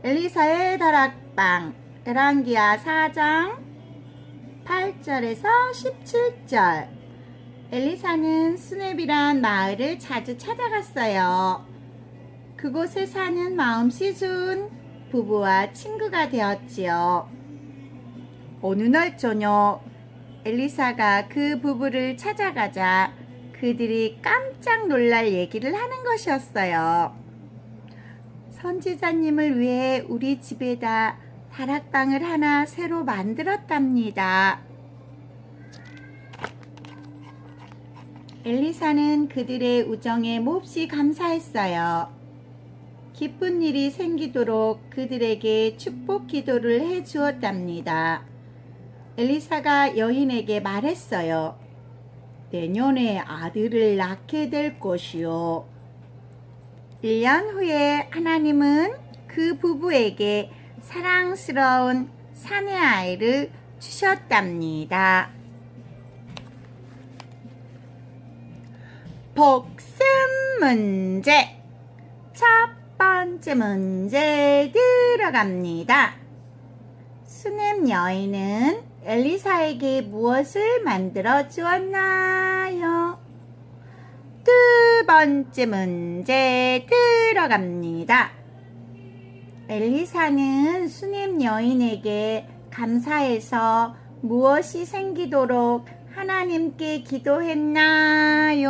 엘리사의 다락방 에란기야 4장 8절에서 17절 엘리사는 스냅이란 마을을 자주 찾아갔어요. 그곳에 사는 마음씨 좋은 부부와 친구가 되었지요. 어느 날 저녁 엘리사가 그 부부를 찾아가자 그들이 깜짝 놀랄 얘기를 하는 것이었어요. 선지자님을 위해 우리 집에다 다락방을 하나 새로 만들었답니다. 엘리사는 그들의 우정에 몹시 감사했어요. 기쁜 일이 생기도록 그들에게 축복 기도를 해 주었답니다. 엘리사가 여인에게 말했어요. 내년에 아들을 낳게 될 것이요. 1년 후에 하나님은 그 부부에게 사랑스러운 사내 아이를 주셨답니다. 복습 문제. 첫 번째 문제 들어갑니다. 수넴 여인은 엘리사에게 무엇을 만들어 주었나요? 두 번째 문제 들어갑니다. 엘리사는 수넴 여인에게 감사해서 무엇이 생기도록 하나님께 기도했나요?